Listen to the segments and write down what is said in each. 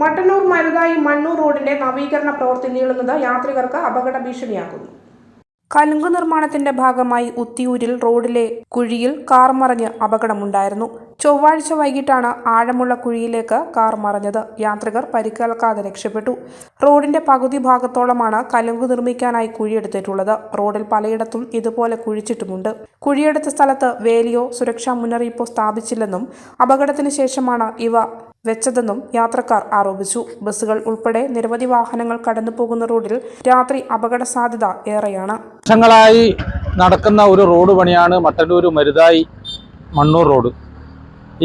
മട്ടന്നൂർ മരുതായി മണ്ണൂർ റോഡിന്റെ നവീകരണ പ്രവൃത്തി നീളുന്നത് യാത്രികർക്ക് അപകട ഭീഷണിയാക്കുന്നു. കലുങ്ക് നിർമ്മാണത്തിന്റെ ഭാഗമായി ഉത്തിയൂരിൽ റോഡിലെ കുഴിയിൽ കാർ മറിഞ്ഞ് അപകടമുണ്ടായിരുന്നു. ചൊവ്വാഴ്ച വൈകിട്ടാണ് ആഴമുള്ള കുഴിയിലേക്ക് കാർ മറഞ്ഞത്. യാത്രികർ പരിക്കേൽക്കാതെ രക്ഷപ്പെട്ടു. റോഡിന്റെ പകുതി ഭാഗത്തോളമാണ് കലുങ്ക് നിർമ്മിക്കാനായി കുഴിയെടുത്തിട്ടുള്ളത് റോഡിൽ പലയിടത്തും ഇതുപോലെ കുഴിച്ചിട്ടുമുണ്ട്. കുഴിയെടുത്ത സ്ഥലത്ത് വേലിയോ സുരക്ഷാ മുന്നറിയിപ്പോ സ്ഥാപിച്ചില്ലെന്നും അപകടത്തിന് ശേഷമാണ് ഇവ വെച്ചതെന്നും യാത്രക്കാർ ആരോപിച്ചു. ബസ്സുകൾ ഉൾപ്പെടെ നിരവധി വാഹനങ്ങൾ കടന്നു പോകുന്ന റോഡിൽ രാത്രി അപകട സാധ്യത ഏറെയാണ്. വർഷങ്ങളായി നടക്കുന്ന ഒരു റോഡ് പണിയാണ് മട്ടന്നൂർ മരുതായി മണ്ണൂർ റോഡ്.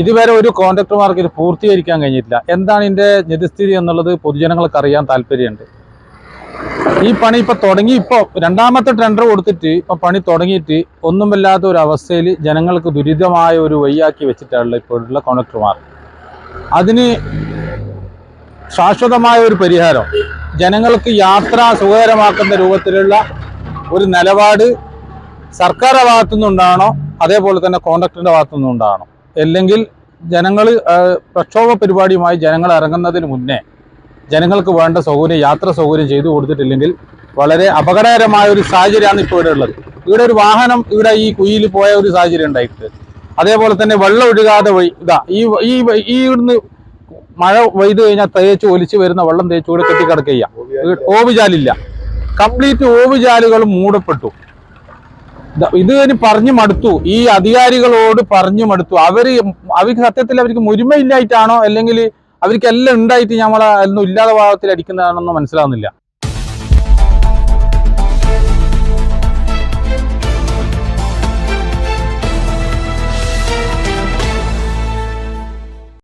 ഇതുവരെ ഒരു കോൺട്രാക്ടർമാർക്ക് ഇത് പൂർത്തീകരിക്കാൻ കഴിഞ്ഞിട്ടില്ല. എന്താണ് ഇതിന്റെ നിധിസ്ഥിതി എന്നുള്ളത് പൊതുജനങ്ങൾക്ക് അറിയാൻ താല്പര്യമുണ്ട്. ഈ പണി ഇപ്പൊ തുടങ്ങി ഇപ്പോൾ രണ്ടാമത്തെ ടെൻഡർ കൊടുത്തിട്ട് ഇപ്പൊ പണി തുടങ്ങിയിട്ട് ഒന്നുമില്ലാത്ത ഒരു അവസ്ഥയിൽ ജനങ്ങൾക്ക് ദുരിതമായ ഒരു വഴിയാക്കി വെച്ചിട്ടുള്ള ഇപ്പോഴുള്ള കോൺട്രാക്ടർമാർ. അതിന് ശാശ്വതമായ ഒരു പരിഹാരം. ജനങ്ങൾക്ക് യാത്ര സുഖകരമാക്കുന്ന രൂപത്തിലുള്ള ഒരു നിലപാട് സർക്കാർ ഭാഗത്തു നിന്നുണ്ടാണോ അതേപോലെ തന്നെ കോൺട്രാക്ടറിന്റെ ഭാഗത്തു നിന്നുണ്ടാണോ അല്ലെങ്കിൽ ജനങ്ങൾ പ്രക്ഷോഭ പരിപാടിയുമായി ജനങ്ങൾ ഇറങ്ങുന്നതിന് മുന്നേ ജനങ്ങൾക്ക് വേണ്ട സൗകര്യം യാത്ര സൗകര്യം ചെയ്തു കൊടുത്തിട്ടില്ലെങ്കിൽ വളരെ അപകടകരമായ ഒരു സാഹചര്യമാണ് ഇപ്പോൾ ഇവിടെ ഉള്ളത്. ഇവിടെ ഒരു വാഹനം ഇവിടെ ഈ കുഴിയിൽ പോയ ഒരു സാഹചര്യം ഉണ്ടായിട്ടുണ്ട്. അതേപോലെ തന്നെ വെള്ളം ഒഴുകാതെ വഴി ഇതാ ഈ ഈ ഈ ഇവിടുന്ന് മഴ പെയ്തു കഴിഞ്ഞാൽ തേച്ച് ഒലിച്ച് വരുന്ന വെള്ളം തേച്ച് ഇവിടെ കെട്ടിക്കിടക്കുക ഓവുചാലില്ല കംപ്ലീറ്റ് ഓവുചാലുകൾ മൂടപ്പെട്ടു. ഇത് ഇനി പറഞ്ഞു മടുത്തു. ഈ അധികാരികളോട് പറഞ്ഞു മടുത്തു. അവർ അവർക്ക് സത്യത്തിൽ അവർക്ക് മുരുമയില്ലായിട്ടാണോ അല്ലെങ്കിൽ അവർക്ക് എല്ലാം ഉണ്ടായിട്ട് നമ്മളെ ഇല്ലാതെ ഭാഗത്തിൽ അടിക്കുന്നതാണെന്ന് മനസ്സിലാവുന്നില്ല.